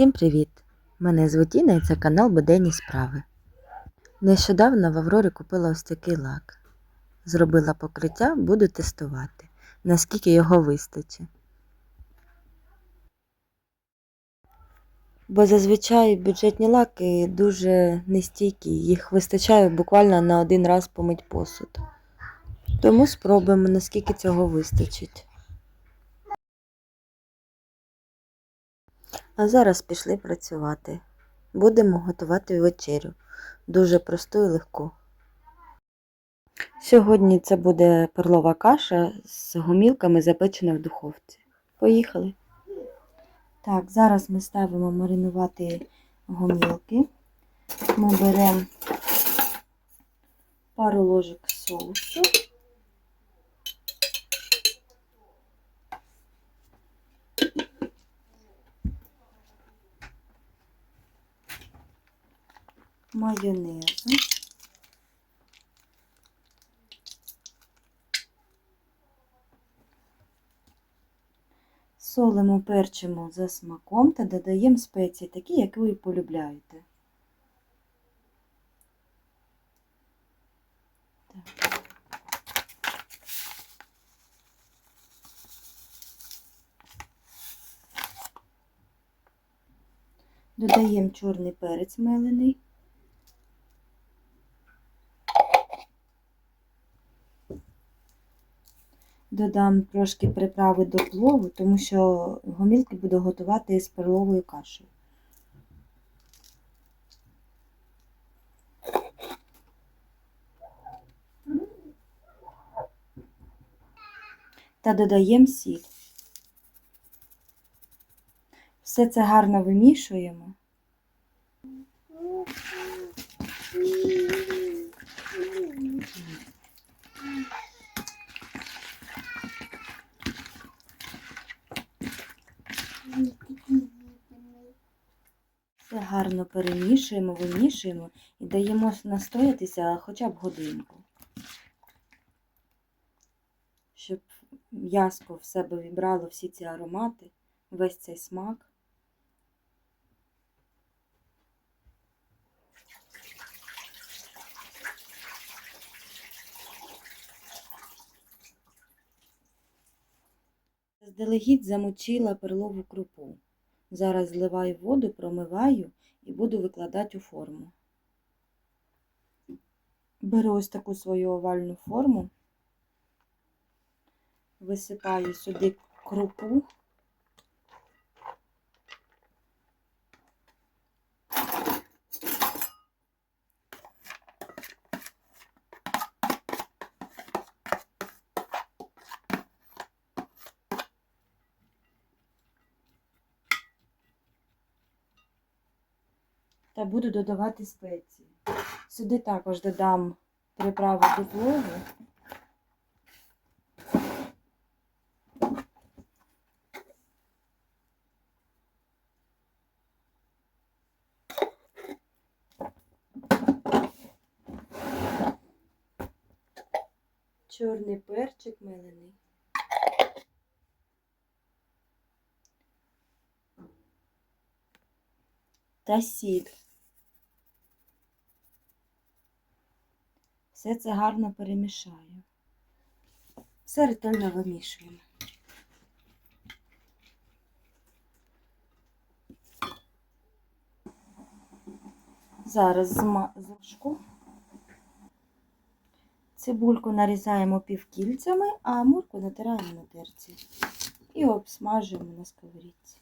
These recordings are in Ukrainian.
Всім привіт! Мене звуть Інна і це канал Буденні Справи. Нещодавно в Аврорі купила ось такий лак. Зробила покриття, буду тестувати, наскільки його вистачить. Бо зазвичай бюджетні лаки дуже нестійкі, їх вистачає буквально на один раз помить посуд. Тому спробуємо, наскільки цього вистачить. А зараз пішли працювати. Будемо готувати вечерю. Дуже просту і легку. Сьогодні це буде перлова каша з гумілками, запечена в духовці. Поїхали. Так, зараз ми ставимо маринувати гумілки. Ми беремо пару ложок соусу. Майонезу. Солимо, перчимо за смаком та додаємо спеції, такі, як ви полюбляєте. Додаємо чорний перець мелений. Додам трошки приправи до плову, тому що гомілки буду готувати з перловою кашею. Та додаємо сіль. Все це гарно вимішуємо. Все гарно перемішуємо, вимішуємо і даємо настоятися хоча б годинку, щоб м'яско в себе вібрало всі ці аромати, весь цей смак. Заздалегідь замочила перлову крупу. Зараз зливаю воду, промиваю і буду викладати у форму. Беру ось таку свою овальну форму, висипаю сюди крупу. та буду додавати спеції. Сюди також додам приправу до плову. Чорний перчик мелений. Та сіль. Все це гарно перемішаю. Все ретельно вимішуємо. Зараз змажку. Цибульку нарізаємо півкільцями, а мурку натираємо на терці і обсмажуємо на сковорідці.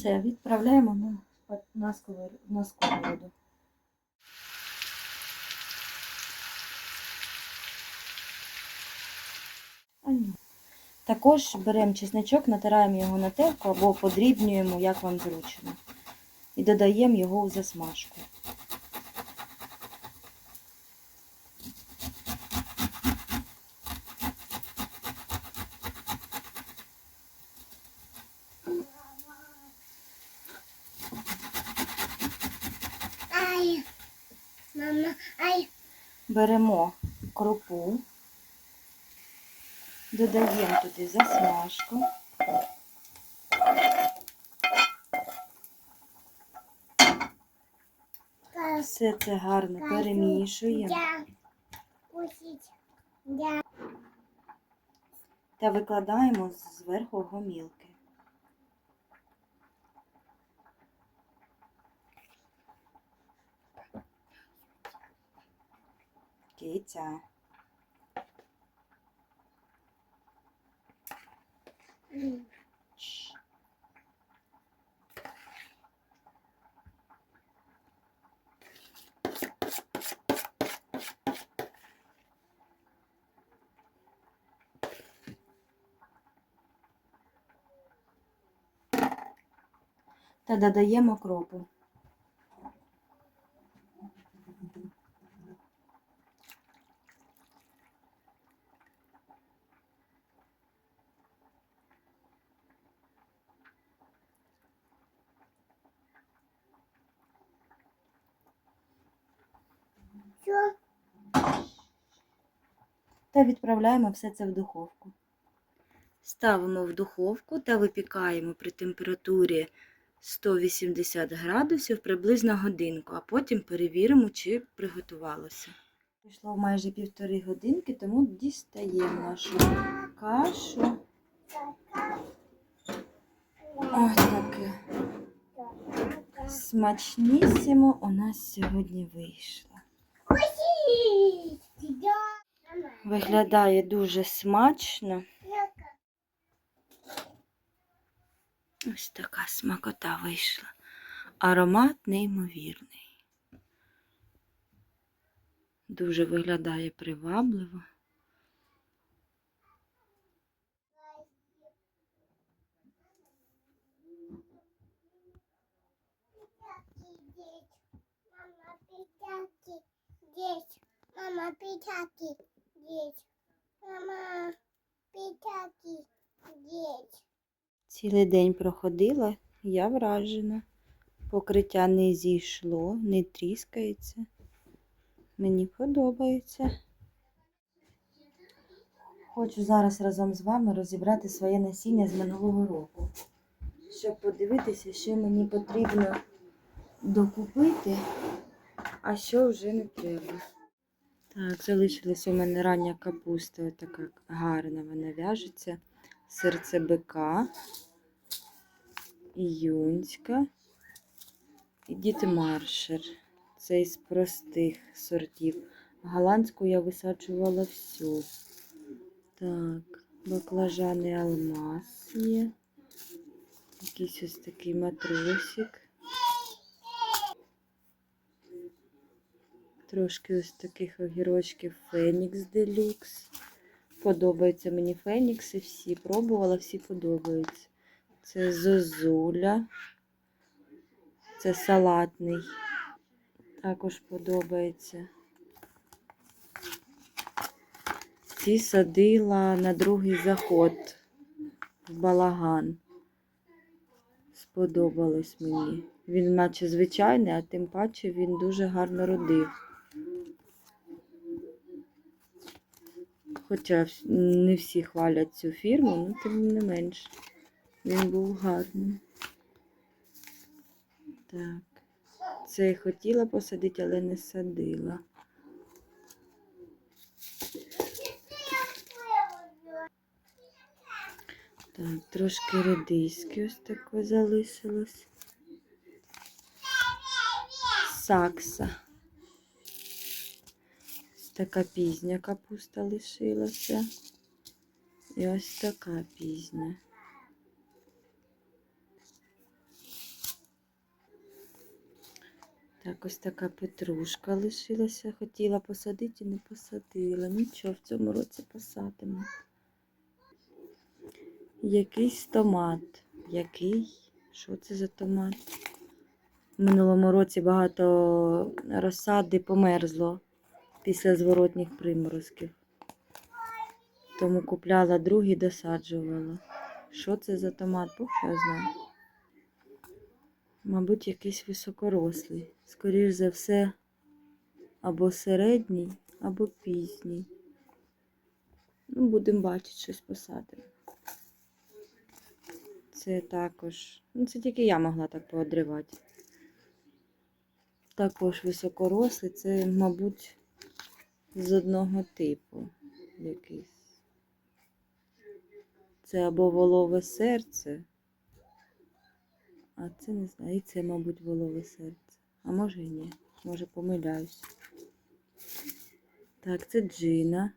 Все, відправляємо на, на, сковороду, на сковороду. Також беремо чесничок, натираємо його на терку або подрібнюємо, як вам зручно. І додаємо його у засмажку. Беремо крупу, додаємо туди засмажку. Все це гарно перемішуємо та викладаємо зверху гомілки. Киця. Та додаємо кропу. що, та відправляємо все це в духовку. Ставимо в духовку та випікаємо при температурі 180 градусів приблизно годинку, а потім перевіримо, чи приготувалося. Пройшло майже півтори годинки, тому дістаємо нашу кашу. Ось таке. Смачнісімо у нас сьогодні вийшло. Виглядає дуже смачно. Ось така смакота вийшла. Аромат неймовірний. Дуже виглядає привабливо. мама, здесь, мама, пятки, здесь, Цілий день проходила, я вражена. Покриття не зійшло, не тріскається. Мені подобається. Хочу зараз разом з вами розібрати своє насіння з минулого року, щоб подивитися, що мені потрібно докупити, а що вже не треба. Так, залишилась у мене рання капуста, ось така гарна вона в'яжеться. Серце бика, юнська і дітмаршер. Це із простих сортів. Голландську я висаджувала всю. Так, баклажани алмаз є. Якийсь ось такий матросик. Трошки ось таких огірочків Фенікс Делюкс. Подобаються мені Фенікси всі. Пробувала, всі подобаються. Це зозуля. Це салатний. Також подобається. Ці садила на другий заход в балаган. Сподобалось мені. Він наче звичайний, а тим паче він дуже гарно родив. Хоча не всі хвалять цю фірму, ну тим не менш. Він був гарним. Так. Це хотіла посадити, але не садила. Так, трошки редиски ось таке залишилось. Сакса. Така пізня капуста лишилася. І ось така пізня. Так, ось така петрушка лишилася. Хотіла посадити не посадила. Нічого, в цьому році посадимо. Якийсь томат. Який? Що це за томат? В минулому році багато розсади померзло після зворотніх приморозків. Тому купляла другий, досаджувала. Що це за томат? Бог я знаю. Мабуть, якийсь високорослий. Скоріш за все, або середній, або пізній. Ну, будемо бачити, щось посадимо. Це також. Ну, це тільки я могла так поодривати. Також високорослий, це, мабуть, з одного типу якийсь. Це або волове серце. А це не знаю. І це, мабуть, волове серце. А може і ні. Може помиляюсь. Так, це джина.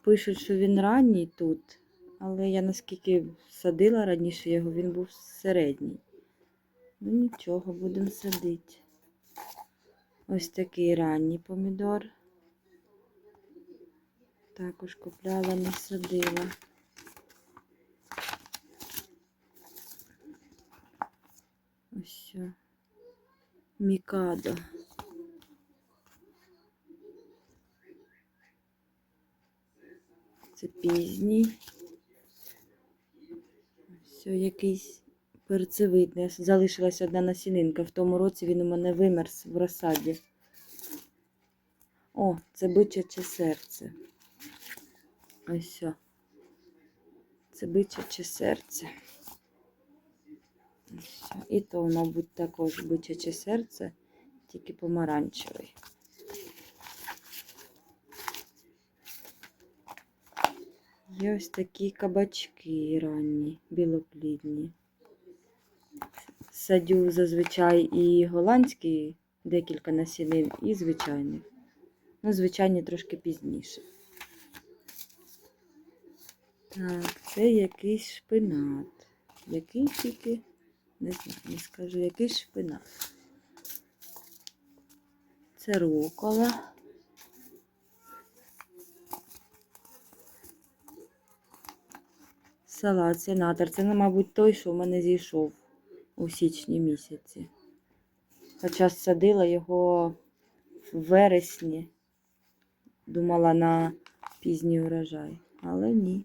Пишуть, що він ранній тут. Але я наскільки садила раніше його, він був середній. Ну нічого, будемо садити. Ось такий ранній помідор. Також купляла, не садила. Ось що. Мікадо. Це пізній. Все, якийсь перцевидний. Залишилась одна насінинка. В тому році він у мене вимерз в розсаді. О, це бичаче серце. Ось все. Це бичаче серце. Ось. І то, мабуть, також бичаче серце, тільки помаранчевий. Є ось такі кабачки ранні, білоплідні. Садю зазвичай і голландські декілька насінин, і звичайних. Ну, звичайні трошки пізніше. Так, це якийсь шпинат. Який тільки, не знаю, не скажу, якийсь шпинат. Це рукола. Салат, сенатор. Це, ну, мабуть, той, що в мене зійшов у січні місяці. Хоча садила його в вересні. Думала на пізній урожай. Але ні.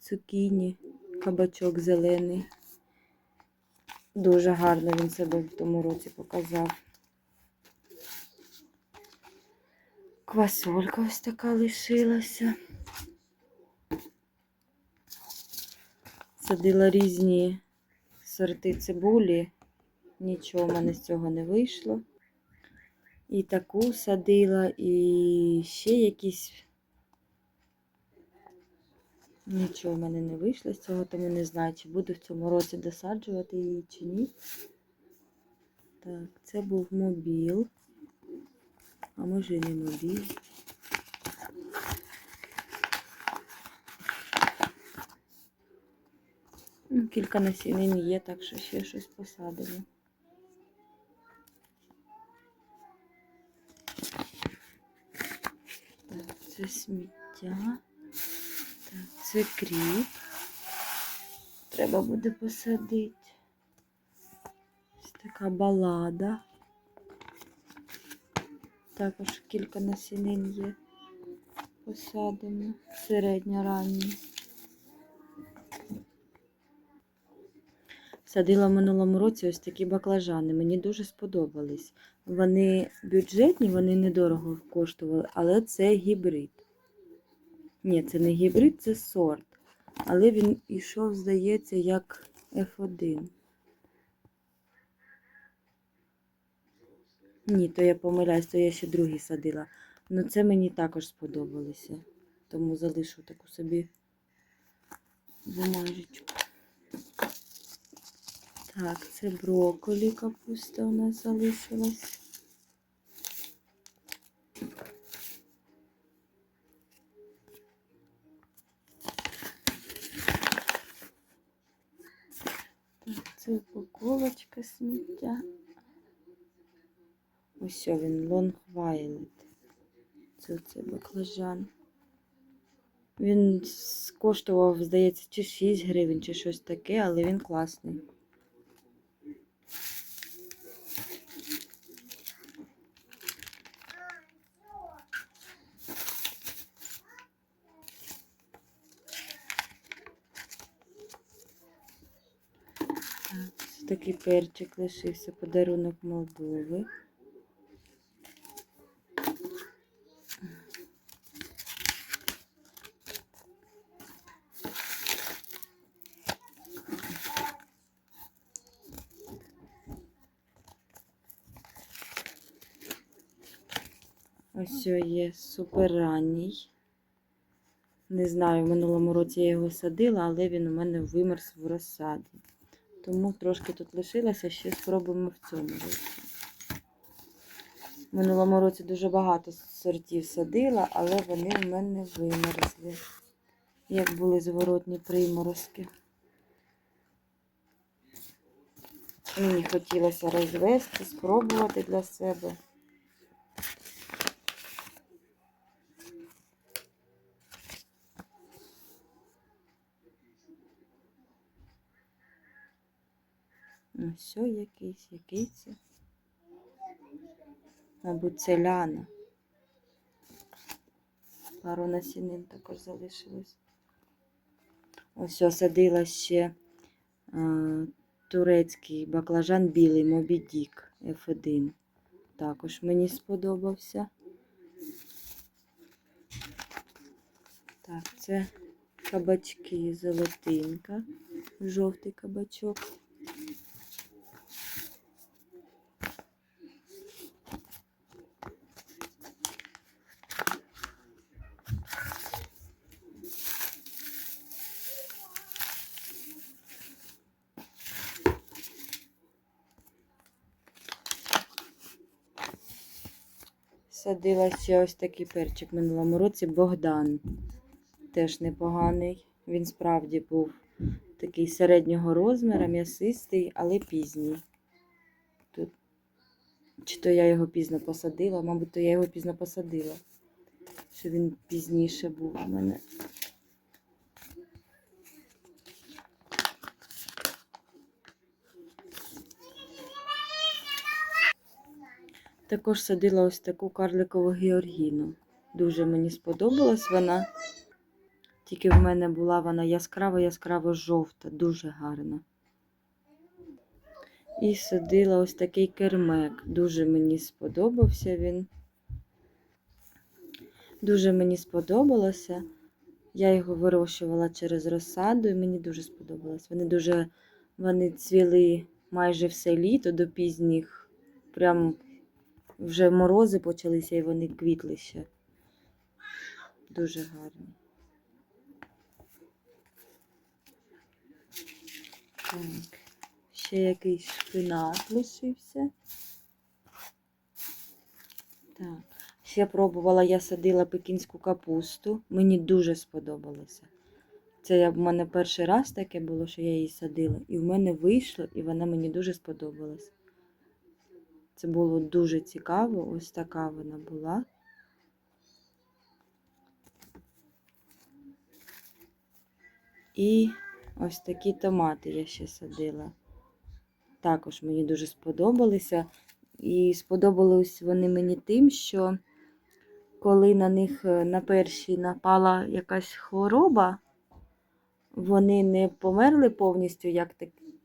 Цукіні, кабачок зелений. Дуже гарно він себе в тому році показав. Квасолька ось така лишилася. Садила різні сорти цибулі. Нічого в мене з цього не вийшло. І таку садила, і ще якісь. Нічого в мене не вийшло з цього, тому не знаю, чи буду в цьому році досаджувати її чи ні. Так, це був мобіл. А може і не мобіл. Ну, Кілька насінин є, так що ще щось посадимо. Так, це сміття. Це кріп. Треба буде посадити. Ось така балада. Також кілька насінин є. Посадимо. Середньо ранні. Садила в минулому році ось такі баклажани. Мені дуже сподобались. Вони бюджетні, вони недорого коштували, але це гібрид. Ні, це не гібрид, це сорт. Але він ішов, здається, як F1. Ні, то я помиляюсь, то я ще другий садила. Ну це мені також сподобалося. Тому залишу таку собі бумажечку. Так, це брокколі капуста у нас залишилась. Так, сміття. Ось він, Long Violet. Це це баклажан. Він коштував, здається, чи 6 гривень, чи щось таке, але він класний. Так, ось такий перчик лишився, подарунок Молдови. Ось є суперранній. Не знаю, в минулому році я його садила, але він у мене вимерз в розсаді. Тому трошки тут лишилося, ще спробуємо в цьому році. В минулому році дуже багато сортів садила, але вони в мене вимерзли. Як були зворотні приморозки. Мені хотілося розвести, спробувати для себе. Все якийсь, який це. Мабуть, це ляна. Пару насінин також залишилось. Ось осадила ще е, турецький баклажан білий Мобі Дік F1. Також мені сподобався. Так, це кабачки золотинка, жовтий кабачок. Садила ще ось такий перчик в минулому році Богдан. Теж непоганий. Він справді був такий середнього розміру, м'ясистий, але пізній. Тут... Чи то я його пізно посадила, мабуть, то я його пізно посадила. Що він пізніше був у мене. Також садила ось таку карликову георгіну. Дуже мені сподобалась вона. Тільки в мене була вона яскраво-яскраво жовта, дуже гарна. І садила ось такий кермек. Дуже мені сподобався він. Дуже мені сподобалося. Я його вирощувала через розсаду і мені дуже сподобалось. Вони дуже вони цвіли майже все літо до пізніх. Прям вже морози почалися і вони квітли ще. Дуже гарні. Так, ще якийсь шпинат лишився. Так. Ще пробувала, я садила пекінську капусту. Мені дуже сподобалося. Це в мене перший раз таке було, що я її садила. І в мене вийшло, і вона мені дуже сподобалась. Це було дуже цікаво. Ось така вона була. І ось такі томати я ще садила. Також мені дуже сподобалися. І сподобались вони мені тим, що коли на них е, на перші напала якась хвороба, вони не померли повністю, як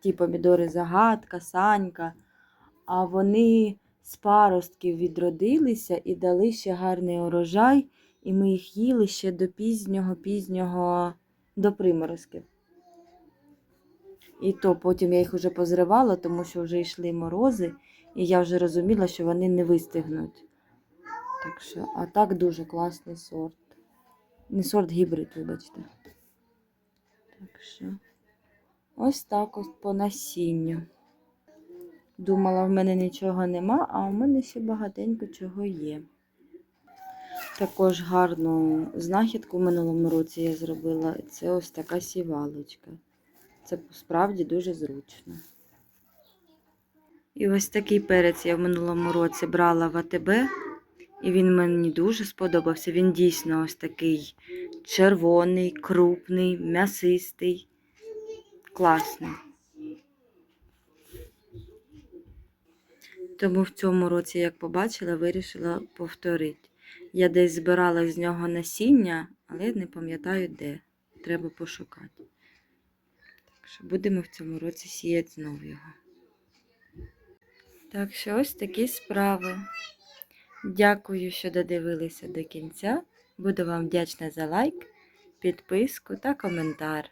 ті помідори загадка, санька, а вони з паростків відродилися і дали ще гарний урожай, і ми їх їли ще до пізнього, пізнього, до приморозків. І то потім я їх вже позривала, тому що вже йшли морози, і я вже розуміла, що вони не вистигнуть. Так що, а так дуже класний сорт. Не сорт гібрид, вибачте. Так що, ось так ось по насінню. Думала, в мене нічого нема, а у мене ще багатенько чого є. Також гарну знахідку в минулому році я зробила. Це ось така сівалочка. Це справді дуже зручно. І ось такий перець я в минулому році брала в АТБ, і він мені дуже сподобався. Він дійсно ось такий червоний, крупний, м'ясистий. Класний. Тому в цьому році, як побачила, вирішила повторити. Я десь збирала з нього насіння, але не пам'ятаю де. Треба пошукати. Так що будемо в цьому році сіяти знову його. Так що ось такі справи. Дякую, що додивилися до кінця. Буду вам вдячна за лайк, підписку та коментар.